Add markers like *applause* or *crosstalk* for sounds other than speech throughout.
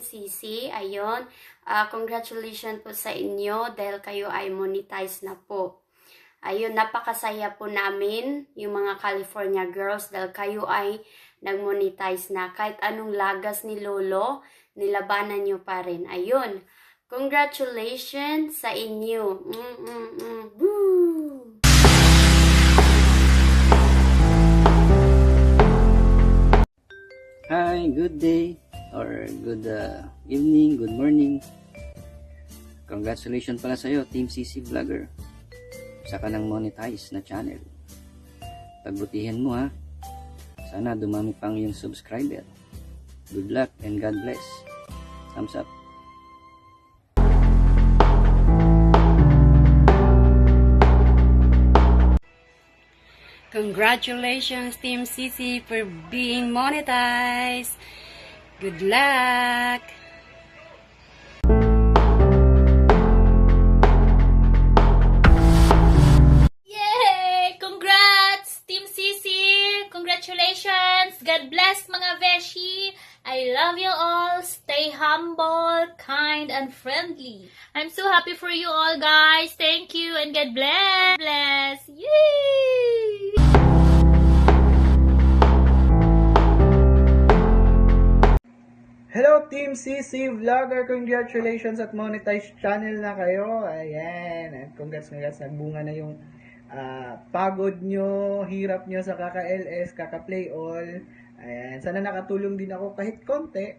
hello po Team CC. Ayun, ah, congratulations po sa inyo dahil kayo ay monetize na po. Ayun, napakasaya po namin yung mga California girls dahil kayo ay nag-monetize na. Kahit anong lagas ni Lolo, nilabanan nyo pa rin. Ayun, congratulations sa inyo. Mm, mm, mm. Hi, good day or good uh, evening, good morning. Congratulations pala sa'yo, Team CC Vlogger. Sa kanang monetize na channel. Pagbutihan mo ha. Sana dumami pang yung subscriber. Good luck and God bless. Thumbs up. Congratulations, Team CC, for being monetized. Good luck! Yay! Congrats, Team CC! Congratulations! God bless mga Veshi! I love you all. Stay humble, kind, and friendly. I'm so happy for you all, guys. Thank you and God bless. God Bless. Yay! Hello Team CC Vlogger! Congratulations at monetized channel na kayo. Ayan. At congrats congrats. Nagbunga na yung ah, pagod nyo, hirap nyo sa kaka-LS, kaka-play all. Ayan. Sana nakatulong din ako kahit konti.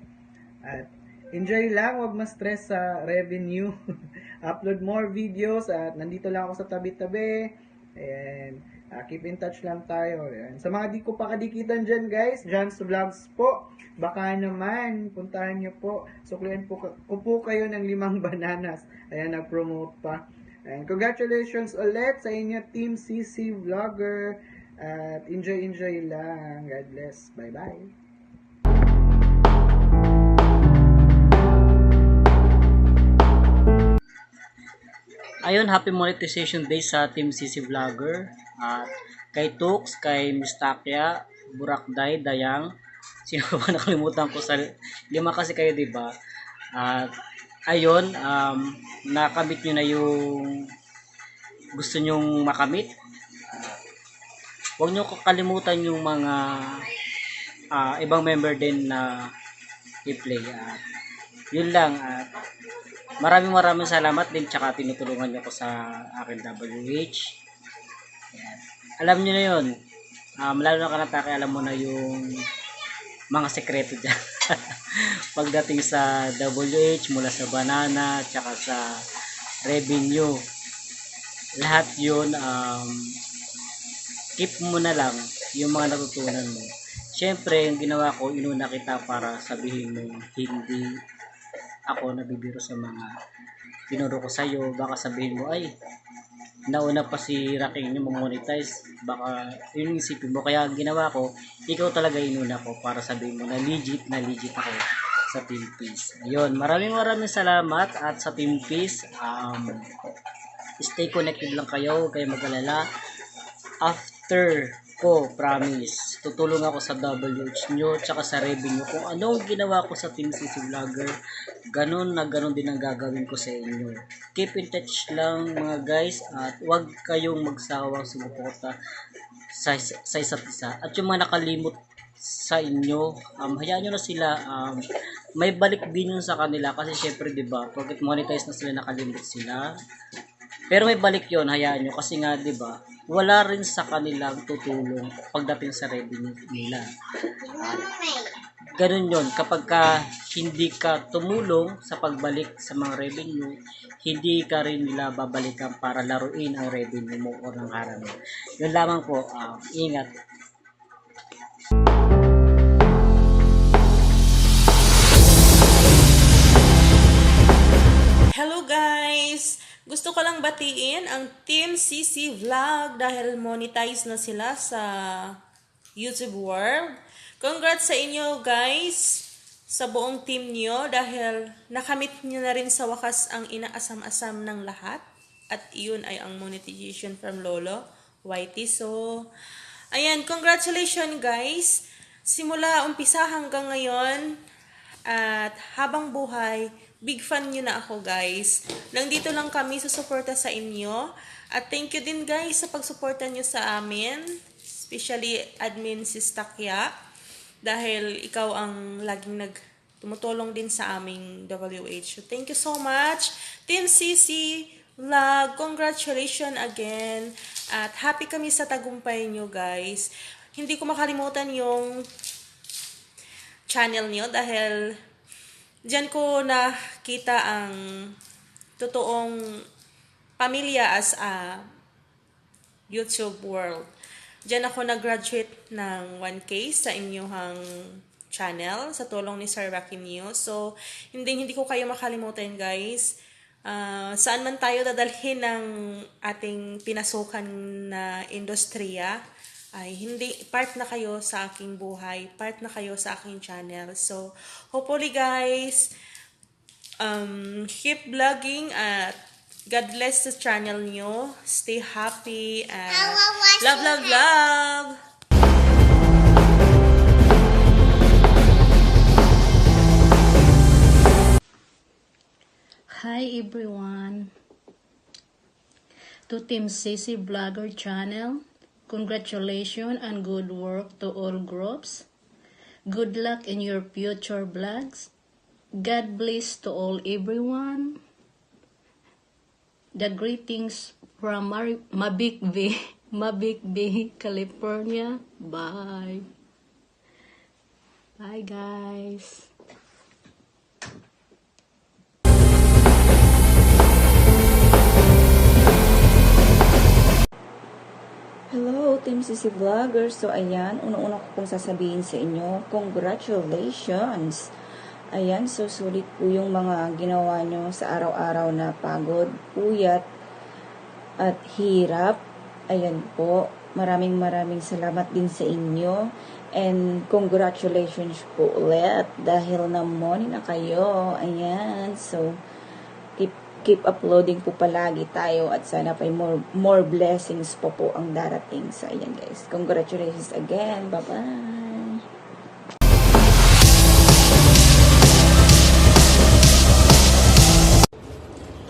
At enjoy lang. Huwag ma-stress sa revenue. *laughs* Upload more videos. At nandito lang ako sa tabi-tabi. Ayan. Ah, keep in touch lang tayo. Ayan. Sa mga di ko pa kadikitan dyan, guys, John's Vlogs po. Baka naman, puntahan nyo po. Suklian po, ko po kayo ng limang *laughs* bananas. Ayan, nag-promote pa. And congratulations ulit sa inyo, Team CC Vlogger. At enjoy, enjoy lang. God bless. Bye-bye. Ayun, happy monetization day sa Team CC Vlogger. At kay Tux, kay Mistakya, Burakday, Dayang. *laughs* Sino ba nakalimutan ko sa lima kasi kayo, di ba? At ayun, um, nakamit nyo na yung gusto nyong makamit. Huwag nyo kakalimutan yung mga ah, ibang member din na i-play. At yun lang. At Maraming maraming salamat din tsaka tinutulungan niyo ako sa akin WH. Alam niyo na yun. Um, lalo na kanatake, alam mo na yung mga sekreto dyan. *laughs* Pagdating sa WH, mula sa banana, tsaka sa revenue. Lahat yun, um, keep mo na lang yung mga natutunan mo. Siyempre, yung ginawa ko, inuna kita para sabihin mo hindi ako nabibiro sa mga tinuro ko sa'yo, baka sabihin mo, ay, nauna pa si Raking yung monetize baka yun isipin mo. Kaya ginawa ko, ikaw talaga inuna ko para sabihin mo na legit na legit ako sa Team Peace. Ayun, maraming maraming salamat at sa Team Peace, um, stay connected lang kayo, kayo mag-alala. After ko, promise, tutulong ako sa WH nyo, tsaka sa revenue. Kung ano ang ginawa ko sa Team CC Vlogger, ganun na ganun din ang gagawin ko sa inyo. Keep in touch lang mga guys, at huwag kayong magsawang sumuporta sa, sa isa't isa. At yung mga nakalimot sa inyo, um, hayaan nyo na sila, um, may balik din yun sa kanila kasi syempre 'di ba, pag monetize na sila nakalimot sila, pero may balik yon hayaan nyo. Kasi nga, di ba, wala rin sa kanilang tutulong pagdating sa revenue nila. At ganun yon Kapag ka hindi ka tumulong sa pagbalik sa mga revenue, hindi ka rin nila babalikan para laruin ang revenue mo o ng harang mo. Yun lamang po, ah, ingat. Hello guys! Gusto ko lang batiin ang Team CC Vlog dahil monetize na sila sa YouTube World. Congrats sa inyo guys sa buong team nyo dahil nakamit nyo na rin sa wakas ang inaasam-asam ng lahat. At iyon ay ang monetization from Lolo Whitey. So, ayan, congratulations guys! Simula umpisa hanggang ngayon, At habang buhay, big fan nyo na ako guys. Nandito lang kami susuporta sa inyo. At thank you din guys sa pagsuporta nyo sa amin. Especially admin si Stakya. Dahil ikaw ang laging nag tumutulong din sa aming WH. So, thank you so much. Team CC Vlog, congratulations again. At happy kami sa tagumpay nyo guys. Hindi ko makalimutan yung channel nyo dahil Diyan ko nakita ang totoong pamilya as a YouTube world. Diyan ako nag-graduate ng 1K sa inyong channel sa tulong ni Sir Rocky News. So, hindi hindi ko kayo makalimutan guys. Ah, saan man tayo dadalhin ng ating pinasukan na industriya, ay hindi part na kayo sa aking buhay, part na kayo sa aking channel. So, hopefully guys, um, keep vlogging at God bless the channel nyo. Stay happy and love, love, love! Hi everyone. To Team CC Blogger channel, congratulations and good work to all groups. Good luck in your future vlogs. God bless to all everyone. The greetings from Mar- Mabik Bay, California. Bye. Bye guys. Hello, Team CC Vloggers. So, ayan, una-una ko pong sasabihin sa inyo, congratulations! Ayan, so sulit po yung mga ginawa nyo sa araw-araw na pagod, puyat, at hirap. Ayan po, maraming maraming salamat din sa inyo. And congratulations po ulit dahil namoni na kayo. Ayan, so keep keep uploading po palagi tayo at sana pa more more blessings po po ang darating. So ayan guys, congratulations again. Bye-bye.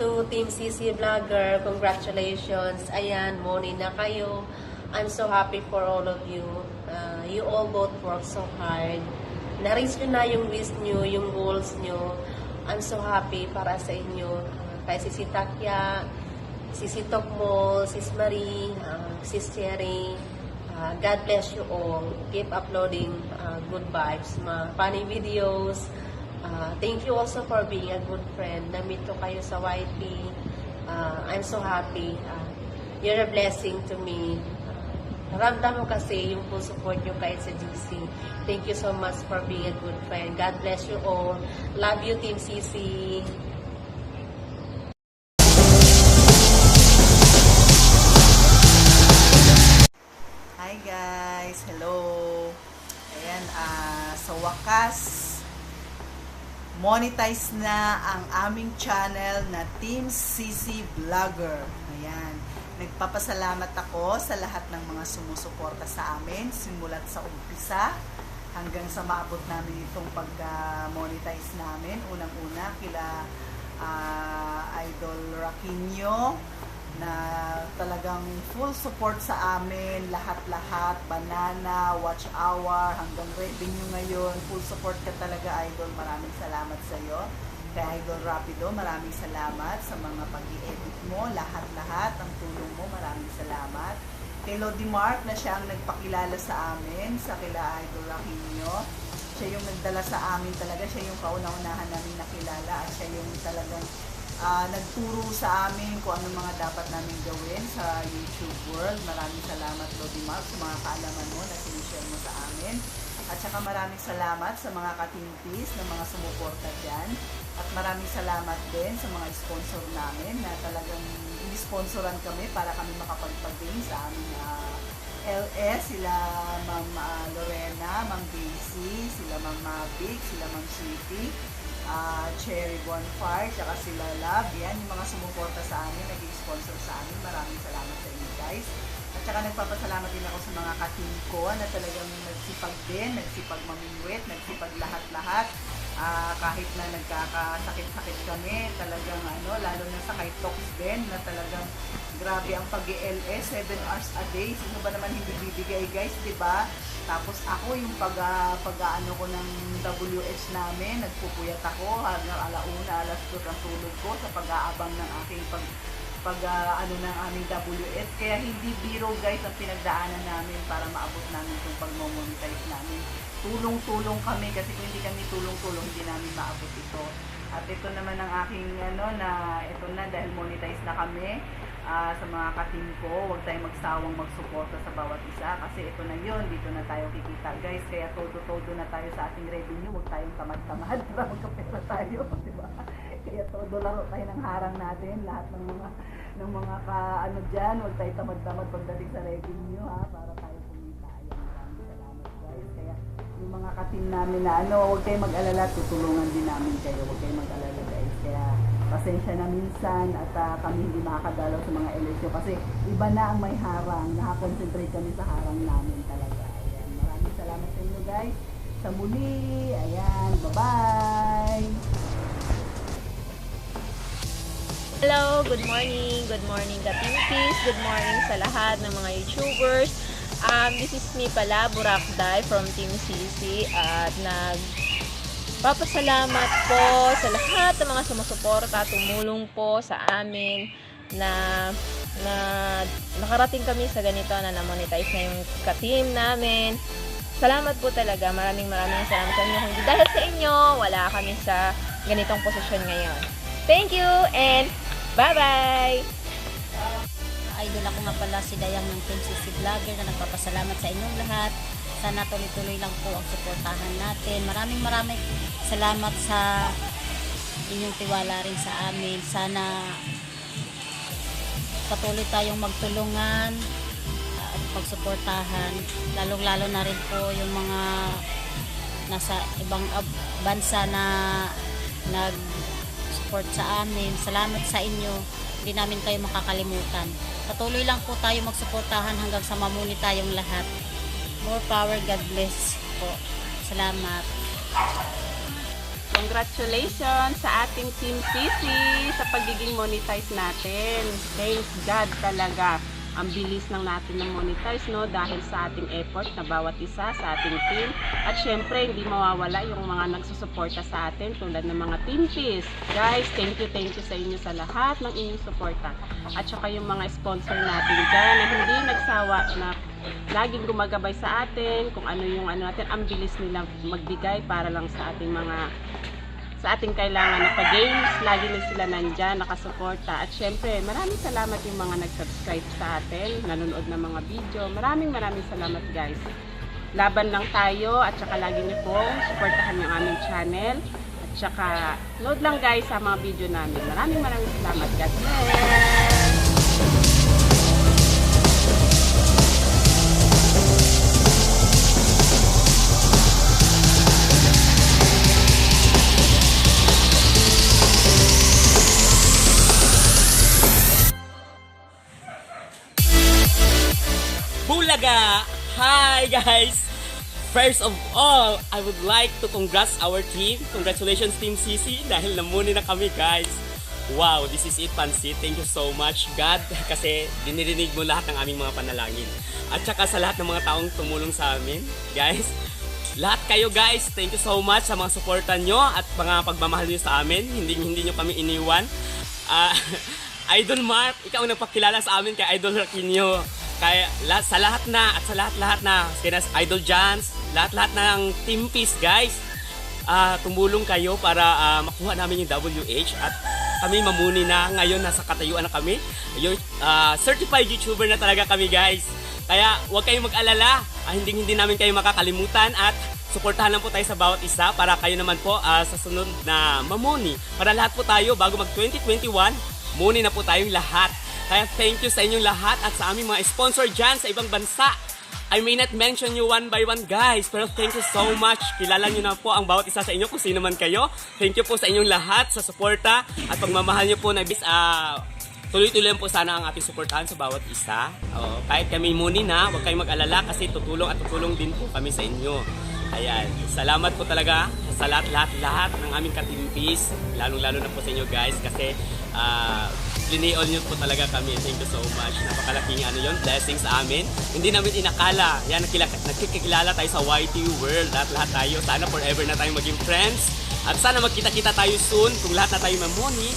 To Team CC Vlogger, congratulations. Ayan, morning na kayo. I'm so happy for all of you. Uh, you all both work so hard. Na-reach na yung wish nyo, yung goals nyo. I'm so happy para sa inyo. Uh, kay Sisi Takya, Sisi Tokmo, Sis Marie, uh, Sis Cherry. Uh, God bless you all. Keep uploading uh, good vibes, mga funny videos, Uh, thank you also for being a good friend. Na-meet ko kayo sa YP. Uh, I'm so happy. Uh, you're a blessing to me. Uh, Ramdam mo kasi yung full support nyo kahit sa GC. Thank you so much for being a good friend. God bless you all. Love you, Team CC. Wakas, monetize na ang aming channel na Team CC Vlogger. Ayan. Nagpapasalamat ako sa lahat ng mga sumusuporta sa amin simulat sa umpisa hanggang sa maabot namin itong pagka-monetize namin. Unang-una kila ah, Idol Raquinho na talagang full support sa amin, lahat-lahat, banana, watch hour, hanggang revenue ngayon, full support ka talaga, Idol. Maraming salamat sa iyo. Kay Idol Rapido, maraming salamat sa mga pag edit mo, lahat-lahat, ang tulong mo, maraming salamat. Kay Lodi Mark na siya ang nagpakilala sa amin, sa kila Idol Raquinho. Siya yung nagdala sa amin talaga, siya yung kauna-unahan namin nakilala at siya yung talagang ah, nagturo sa amin kung ano mga dapat namin gawin sa YouTube world. Maraming salamat, Lodi Mark, sa mga kaalaman mo na sinishare mo sa amin. At saka maraming salamat sa mga katimpis na mga sumuporta dyan. At maraming salamat din sa mga sponsor namin na talagang in-sponsoran kami para kami makapagpagain sa aming ah, LS, sila Ma'am ah, Lorena, Ma'am Daisy, sila Ma'am Mavic, sila Ma'am Sweetie, ah, Cherry Bonfire, tsaka sila Love. Yan, yung mga sumuporta sa amin, nag-sponsor sa amin. Maraming salamat sa inyo guys. At saka nagpapasalamat din ako sa mga katim ko na talagang nagsipag din, nagsipag mamingwit, nagsipag lahat-lahat Ah, kahit na nagkakasakit-sakit kami, talagang ano, lalo na sa kay Tox din, na talagang grabe ang pag-LS, 7 hours a day. Sino ba naman hindi bibigay guys, di ba? Tapos ako, yung pag, ah, pag ko ng WH namin, nagpupuyat ako hanggang alauna, alas 2 ang tulog ko sa pag-aabang ng aking pag pag ah, ano ng aming WS. Kaya hindi biro guys ang pinagdaanan namin para maabot namin itong pag-monetize namin. Tulong-tulong kami kasi kung hindi kami tulong-tulong hindi namin maabot ito. At ito naman ang aking ano na ito na dahil monetize na kami ah, sa mga katim ko, huwag tayong magsawang magsuporta sa bawat isa kasi ito na yun, dito na tayo kikita guys. Kaya todo-todo na tayo sa ating revenue, huwag tayong tamad-tamad *laughs* para magkapera tayo, *laughs* di ba? Kaya todo laro tayo ng harang natin, lahat ng mga ng mga ka ano diyan, huwag tayo tamad-tamad pagdating sa revenue ha, para tayo kumita. Ayun, maraming salamat guys. Kaya katim namin na ano, huwag kayong mag-alala, tutulungan din namin kayo. Huwag kayong mag-alala guys. Kaya pasensya na minsan at ah, kami hindi makakadalaw sa mga LSU kasi iba na ang may harang. Nakakonsentrate kami sa harang namin talaga. Ayan, maraming salamat sa inyo guys. Sa muli, ayan, bye-bye! Hello, good morning. Good morning, Kapimpis. Good morning sa lahat ng mga YouTubers. Um, this is me pala, Burakday from Team CC at nag papasalamat po sa lahat ng mga sumusuporta, tumulong po sa amin na na nakarating kami sa ganito na na-monetize na yung ka-team namin. Salamat po talaga. Maraming maraming salamat sa inyo. Hindi dahil sa inyo, wala kami sa ganitong posisyon ngayon. Thank you and bye-bye! Idol ako nga pala si Dayang ng Team CC Vlogger na nagpapasalamat sa inyong lahat. Sana tuloy-tuloy lang po ang suportahan natin. Maraming maraming salamat sa inyong tiwala rin sa amin. Sana patuloy tayong magtulungan at pagsuportahan. Lalong-lalo na rin po yung mga nasa ibang bansa na nag-support sa amin. Salamat sa inyo. Hindi namin kayo makakalimutan. Patuloy lang po tayo magsuportahan hanggang sa mamuni tayong lahat. More power, God bless po. Salamat. Congratulations sa ating Team CC sa pagiging monetize natin. Thanks God talaga. Ang bilis lang natin ng monetize no dahil sa ating effort na bawat isa sa ating team. At syempre hindi mawawala yung mga nagsusuporta sa atin tulad ng mga team peace. Guys, thank you, thank you sa inyo sa lahat ng inyong suporta. At saka yung mga sponsor natin dyan na hindi nagsawa na laging gumagabay sa atin kung ano yung ano natin ang bilis nilang magbigay para lang sa ating mga sa ating kailangan na pa-games, lagi na sila nandyan, nakasuporta. At syempre, maraming salamat yung mga nag-subscribe sa atin, nanonood ng mga video. Maraming maraming salamat guys. Laban lang tayo at saka lagi niyo pong supportahan yung aming channel. At saka, load lang guys sa mga video namin. Maraming maraming salamat. God bless! Bulaga! Hi guys! First of all, I would like to congrats our team. Congratulations Team CC dahil namuni na kami guys. Wow, this is it Pansit. Thank you so much God kasi dinirinig mo lahat ng aming mga panalangin. At saka sa lahat ng mga taong tumulong sa amin, guys. Lahat kayo guys, thank you so much sa mga suporta nyo at mga pagmamahal nyo sa amin. Hindi hindi nyo kami iniwan. Ah, *laughs* Idol Mark, ikaw ang nagpakilala sa amin kay Idol Raquinho. Kaya la- sa lahat na at sa lahat-lahat na kina Idol Jans, lahat-lahat ng Team Peace guys. Ah, tumulong kayo para ah, makuha namin yung WH at kami mamuni na ngayon nasa katayuan na kami. Yung ah, certified YouTuber na talaga kami guys. Kaya huwag kayong mag-alala, ah, hindi hindi namin kayo makakalimutan at suportahan lang po tayo sa bawat isa para kayo naman po ah, sa sunod na mamuni. Para lahat po tayo bago mag 2021, muni na po tayong lahat. Kaya thank you sa inyong lahat at sa aming mga sponsor dyan sa ibang bansa. I may not mention you one by one guys, pero thank you so much. Kilala nyo na po ang bawat isa sa inyo kung sino man kayo. Thank you po sa inyong lahat sa suporta at pagmamahal nyo po na bis ah tuloy-tuloy po sana ang ating suportahan sa bawat isa. Oo, kahit kami muni na, huwag kayong mag-alala kasi tutulong at tutulong din po kami sa inyo. Ayan, salamat po talaga sa lahat, lahat, lahat ng aming katimpis, lalong-lalo na po sa inyo guys kasi uh, lineol nyo po talaga kami. Thank you so much. Napakalaking ano yon blessing sa amin. Hindi namin inakala. Yan, nagkikilala tayo sa YT World. Lahat-lahat tayo. Sana forever na tayo maging friends. At sana magkita-kita tayo soon kung lahat na tayo mamoni.